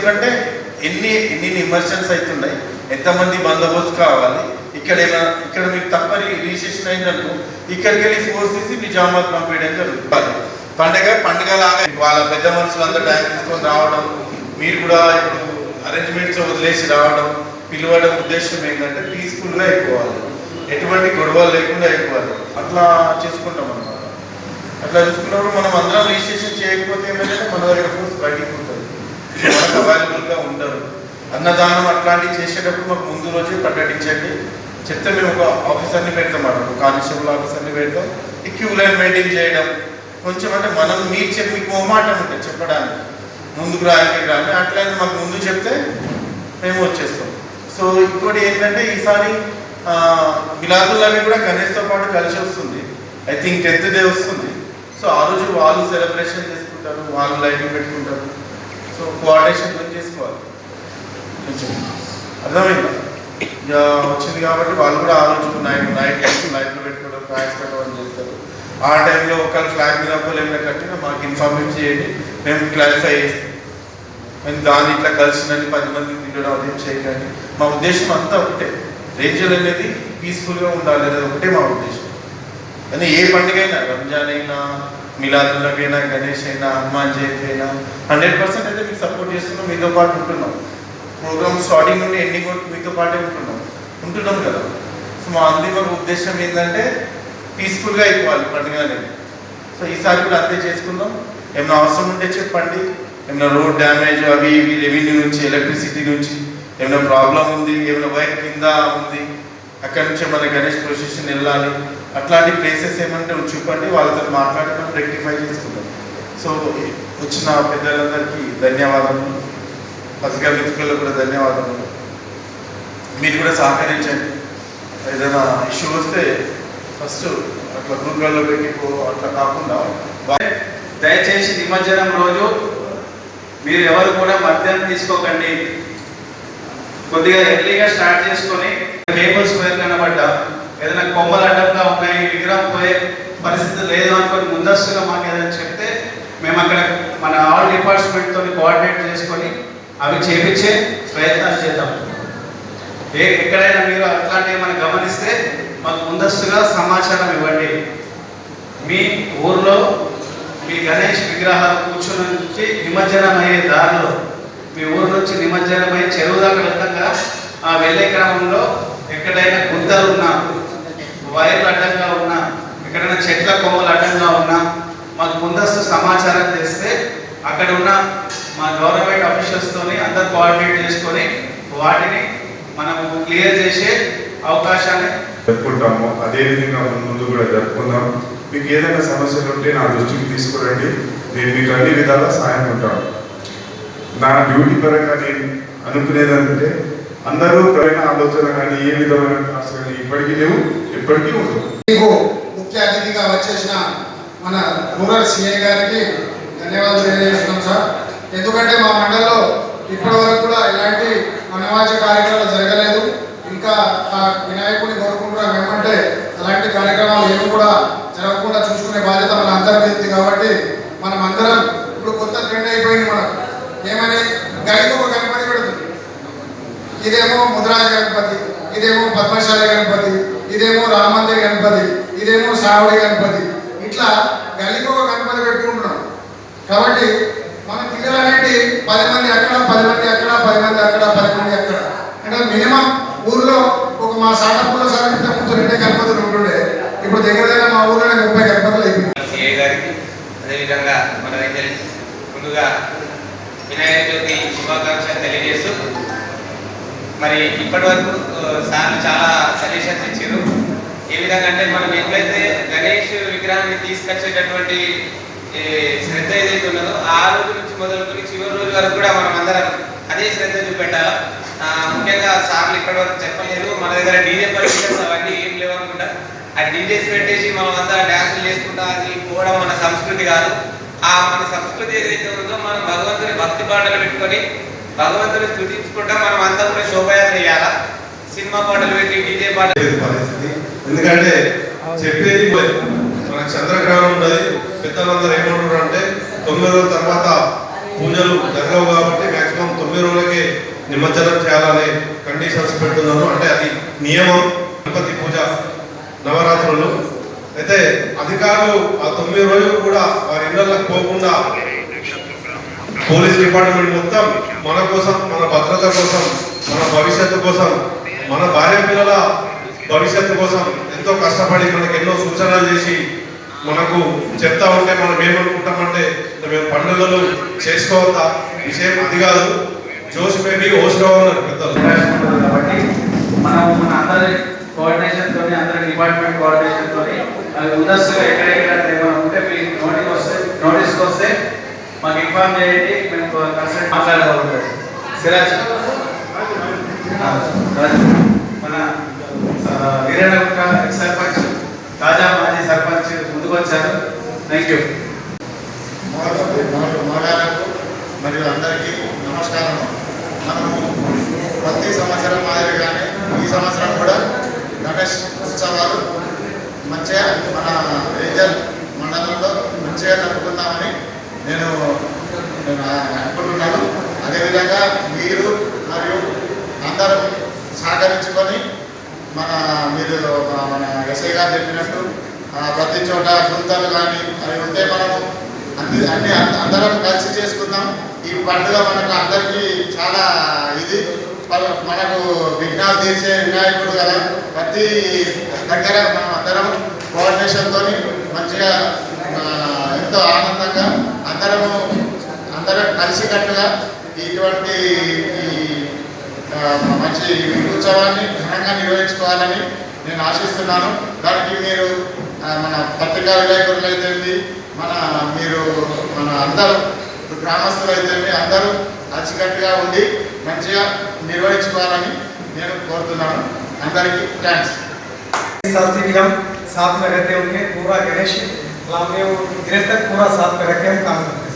ఎందుకంటే ఎన్ని ఎన్ని ఇమర్షన్స్ అవుతున్నాయి ఎంతమంది బందోబస్తు కావాలి ఇక్కడ ఇక్కడ మీకు తప్ప రిజిస్ట్రేషన్ అయిందనుకో ఇక్కడికి వెళ్ళి ఫోర్స్ తీసి నిజామాబాద్ పంపించడం జరుగుతుంది. పండగ పండగ లాగా వాళ్ళ పెద్ద మనుషులందరూ టైం తీసుకొని రావడం మీరు కూడా ఇప్పుడు అరేంజ్మెంట్స్ వదిలేసి రావడం పిలవడం ఉద్దేశం ఏంటంటే పీస్ఫుల్గా అయిపోవాలి. ఎటువంటి గొడవలు లేకుండా అయిపోవాలి. అట్లా చేసుకుంటాం అన్నమాట. అట్లా చూసుకున్నప్పుడు మనం అందరం రిజిస్ట్రేషన్ చేయకపోతే ఏమైనా మన దగ్గర ఫోర్స్ బయటికి అవైలబుల్గా ఉండరు అన్నదానం అట్లాంటివి చేసేటప్పుడు మాకు ముందు రోజే ప్రకటించండి. చెప్తే మేము ఒక ఆఫీసర్ని పెడతాం అన్నమాట. ఒక కానిస్టేబుల్ ఆఫీసర్ని పెడతాం. ఈ క్యూ లైన్ మెయింటైన్ చేయడం. కొంచెం అంటే మనం మీరు చెప్పి మీకు మొహమాటం ఉంటుంది చెప్పడానికి. ముందుకు రాయడానికి రాని అట్లయితే మాకు ముందు చెప్తే మేము వచ్చేస్తాం. సో ఇంకోటి ఏంటంటే ఈసారి ఆ, కూడా గణేష్తో పాటు కలిసి వస్తుంది. ఐ థింక్ టెన్త్ డే వస్తుంది. సో ఆ రోజు వాళ్ళు సెలబ్రేషన్ చేసుకుంటారు వాళ్ళు లైటింగ్ పెట్టుకుంటారు. సో కోఆర్డినేషన్ గురించి చేసుకోవాలి. కొంచెం అర్థమైందా? వచ్చింది కాబట్టి వాళ్ళు కూడా ఆలోచించుకుని నైట్ నైట్ లైట్లు పెట్టుకోవడం ఫ్లాగ్స్ పెట్టడం చేస్తారు. ఆ టైంలో ఒకవేళ ఫ్లాగ్ మీద ఏమైనా కట్టినా మాకు ఇన్ఫార్మేట్ చేయండి. మేము క్లారిఫై చేస్తాం. మేము దాన్ని ఇట్లా కలిసిందని పది మంది తినడం అదేం చేయకండి. మా ఉద్దేశం అంతా ఒకటే. రేంజల్ అనేది పీస్ఫుల్గా ఉండాలి అనేది ఒకటే మా ఉద్దేశం. కానీ ఏ పండుగ అయినా రంజాన్ అయినా మిలాదులకైనా గణేష్ అయినా హనుమాన్ జయంతి అయినా హండ్రెడ్ పర్సెంట్ అయితే మీకు సపోర్ట్ చేస్తున్నాం మీతో పాటు ఉంటున్నాం. ప్రోగ్రామ్ స్టార్టింగ్ నుండి ఎండింగ్ వరకు మీతో పాటే ఉంటున్నాం. ఉంటున్నాం కదా. సో మా అంతిమ ఉద్దేశం ఏంటంటే పీస్ఫుల్గా అయిపోవాలి పండుగ అనేది సో ఈసారి కూడా అంతే చేసుకుందాం. ఏమైనా అవసరం ఉంటే చెప్పండి. ఏమైనా రోడ్ డ్యామేజ్ అవి ఇవి రెవెన్యూ నుంచి ఎలక్ట్రిసిటీ నుంచి ఏమైనా ప్రాబ్లం ఉంది ఏమైనా వైర్ కింద ఉంది అక్కడి నుంచి మన గణేష్ ప్రొసెషన్ వెళ్ళాలి. అట్లాంటి ప్లేసెస్ ఏమంటే చూపండి వాళ్ళతో మాట్లాడి మనం రెక్టిఫై చేసుకుంటాం సో వచ్చిన పెద్దలందరికీ ధన్యవాదములు. పసిగా మిత్రులకు కూడా ధన్యవాదములు. మీరు కూడా సహకరించండి. ఏదైనా ఇష్యూ వస్తే ఫస్ట్ అట్లా గూగుల్లో పెట్టి అట్లా కాకుండా దయచేసి నిమజ్జనం రోజు మీరు ఎవరు కూడా మద్యం తీసుకోకండి. కొద్దిగా ఎర్లీగా స్టార్ట్ చేసుకొని టేబుల్స్ స్క్వేర్ కనబడ్డా ఏదైనా కొమ్మలు అడ్డంగా ఉన్నాయి విగ్రహం పోయే పరిస్థితి లేదు అనుకొని ముందస్తుగా మాకు ఏదైనా చెప్తే మేము అక్కడ మన ఆల్ డిపార్ట్మెంట్తో కోఆర్డినేట్ చేసుకొని అవి చేపించే ప్రయత్నాలు చేద్దాం. ఏ ఎక్కడైనా మీరు అట్లాంటివి ఏమైనా గమనిస్తే మాకు ముందస్తుగా సమాచారం ఇవ్వండి. మీ ఊర్లో మీ గణేష్ విగ్రహాలు కూర్చుని నుంచి నిమజ్జనం అయ్యే దారిలో మీ ఊరు నుంచి నిమజ్జనం అయ్యే చెరువు దాకా వెళ్తాక ఆ వెళ్ళే క్రమంలో ఎక్కడైనా గుంతలు ఉన్నా వైర్లు అడ్డంగా ఉన్నా ఎక్కడైనా చెట్ల కొమ్మలు అడ్డంగా ఉన్నా మాకు ముందస్తు సమాచారం తెస్తే అక్కడ ఉన్న మా గవర్నమెంట్ ఆఫీషియల్స్తోని అందరు కోఆర్డినేట్ చేసుకొని వాటిని మనము క్లియర్ చేసే అవకాశాన్ని జరుపుకుంటాము. అదే విధంగా ముందు ముందు కూడా జరుపుకుందాం. మీకు ఏదైనా సమస్యలు ఉంటే నా దృష్టికి తీసుకురండి. నేను మీకు అన్ని విధాలా సాయం ఉంటాను. నా డ్యూటీ పరంగా నేను అనుకునేదంటే అందరూ ప్రయాణ ఆలోచన కానీ ఏ విధమైన క్లాస్ కానీ ఇప్పటికీ లేవు. ఎప్పటికీ ఉండవు మీకు ముఖ్య అతిథిగా వచ్చేసిన మన రూరల్ సిఐ గారికి ధన్యవాదాలు తెలియజేస్తున్నాం సార్. ఎందుకంటే మా మండలంలో ఇప్పటి వరకు కూడా ఎలాంటి వనవాస కార్యక్రమాలు జరగలేదు. ఇంకా ఆ వినాయకుడిని కోరుకుంటున్నాం ఏమంటే అలాంటి కార్యక్రమాలు ఏమి కూడా జరగకుండా చూసుకునే బాధ్యత మన అందరికీ కాబట్టి మనం అందరం ఇప్పుడు కొత్త ట్రెండ్ అయిపోయింది మనం ఏమని? గైడ్ ఒక గణపతి పెడుతుంది. ఇదేమో ముద్రాజ గణపతి ఇదేమో పద్మశాలి గణపతి ఇదేమో రామందిర గణపతి ఇదేమో సావడి గణపతి. ఇట్లా గల్లీకి ఒక గణపతి పెట్టుకుంటున్నాం. కాబట్టి మన పిల్లలు అనేటి పది మంది అక్కడ పది మంది అక్కడ పది మంది అక్కడ పది మంది అక్కడ. అంటే మినిమం ఊర్లో ఒక మా సాటప్పుల్లో సార్ ముందు రెండే గణపతులు ఉంటుండే. ఇప్పుడు దగ్గర దగ్గర మా ఊర్లోనే ముప్పై గణపతులు అయిపోయింది గారికి అదేవిధంగా మన దగ్గర ముందుగా వినాయక చవితి శుభాకాంక్షలు తెలియజేస్తూ మరి ఇప్పటి వరకు సార్ చాలా సజెషన్స్ ఇచ్చారు. ఏ విధంగా అంటే మనం ఎట్లయితే గణేష్ విగ్రహాన్ని తీసుకొచ్చేటటువంటి శ్రద్ధ ఏదైతే ఉన్నదో ఆ రోజు నుంచి మొదలుకొని చివరి రోజు వరకు కూడా మనం అందరం అదే శ్రద్ధ చూపెట్టాలి? ఆ, ముఖ్యంగా సార్లు ఇక్కడ వరకు చెప్పలేదు. మన దగ్గర డీజే పర్మిషన్స్ అవన్నీ ఏం లేవు అనుకుంటా. ఆ డీజేస్ పెట్టేసి మనం అంతా డ్యాన్సులు చేసుకుంటా అది పోవడం మన సంస్కృతి కాదు. ఆ మన సంస్కృతి ఏదైతే ఉందో మనం భగవంతుని భక్తి పాటలు పెట్టుకొని భగవంతుని స్థుతించుకుంటా మనం అంతా కూడా శోభయాత్ర చేయాలా? సినిమా పాటలు పెట్టి డీజే పాటలు పరిస్థితి ఎందుకంటే చెప్పేది పోయి. మనకు చంద్రగ్రహణం ఉన్నది. పెద్దలందరూ ఏమంటారు అంటే తొమ్మిది రోజుల తర్వాత పూజలు జరగవు కాబట్టి మాక్సిమం తొమ్మిది రోజులకే నిమజ్జనం చేయాలనే కండిషన్స్ పెడుతున్నారు. అంటే అది నియమం. గణపతి పూజ నవరాత్రులు. అయితే అధికారులు ఆ తొమ్మిది రోజులు కూడా వారి ఇళ్ళకు పోకుండా పోలీస్ డిపార్ట్మెంట్ మొత్తం మన కోసం మన భద్రత కోసం మన భవిష్యత్తు కోసం మన భార్య పిల్లల భవిష్యత్తు కోసం ఎంతో కష్టపడి మనకు ఎన్నో సూచనలు చేసి మనకు చెప్తా ఉంటే మనం ఏమనుకుంటామంటే మేము పండుగలు చేసుకోవద్దా? విషయం అది కాదు. జోష్ మేబీ ఓష్గా ఉన్నారు పెద్దలు. కాబట్టి మనం మన అందరి కోఆర్డినేషన్ తోని అందరి డిపార్ట్మెంట్ కోఆర్డినేషన్ తోని అవి ముందస్తుగా ఎక్కడెక్కడ ఏమైనా ఉంటే మీ నోటీస్ వస్తే నోటీస్కి వస్తే మాకు ఇన్ఫార్మ్ చేయండి. మేము కన్సల్ట్ మాట్లాడగలుగుతాం. సిరాజ్ మన వీరనగుట్ట సర్పంచ్ తాజా మాజీ సర్పంచ్ ముందుకు వచ్చారు థ్యాంక్ యూ మగాలకు మరియు అందరికీ నమస్కారం మనము ప్రతి సంవత్సరం మాదిరిగానే ఈ సంవత్సరం కూడా గణేష్ ఉత్సవాలు మంచిగా మన రేంజర్ మండలంలో మంచిగా జరుపుకుందామని నేను నేను అనుకుంటున్నాను. అదేవిధంగా మీరు మరియు అందరూ సహకరించుకొని మన మీరు మన ఎస్ఐ గారు చెప్పినట్టు ప్రతి చోట గుంతలు కానీ అవి ఉంటే మనము అన్ని అన్ని అందరం కలిసి చేసుకుందాం. ఈ పండుగ మనకు అందరికీ చాలా ఇది. మనకు విఘ్నాలు తీర్చే వినాయకుడు కదా. ప్రతి దగ్గర మనం అందరం కోఆర్డినేషన్తో మంచిగా ఎంతో ఆనందంగా అందరము అందరం కలిసికట్టుగా ఇటువంటి ఈ మంచి ఉత్సవాన్ని ఘనంగా నిర్వహించుకోవాలని నేను ఆశిస్తున్నాను దానికి మీరు ఆ, మన పత్రికా విలేకరులు అయితే మన మీరు మన అందరూ గ్రామస్తులు అయితే అందరూ కలిసికట్టుగా ఉండి మంచిగా నిర్వహించుకోవాలని నేను కోరుతున్నాను అందరికీ థ్యాంక్స్ साल से भी हम साथ में रहते होंगे पूरा गणेश हम दिनों तक पूरा साथ में रह के हम काम करते हैं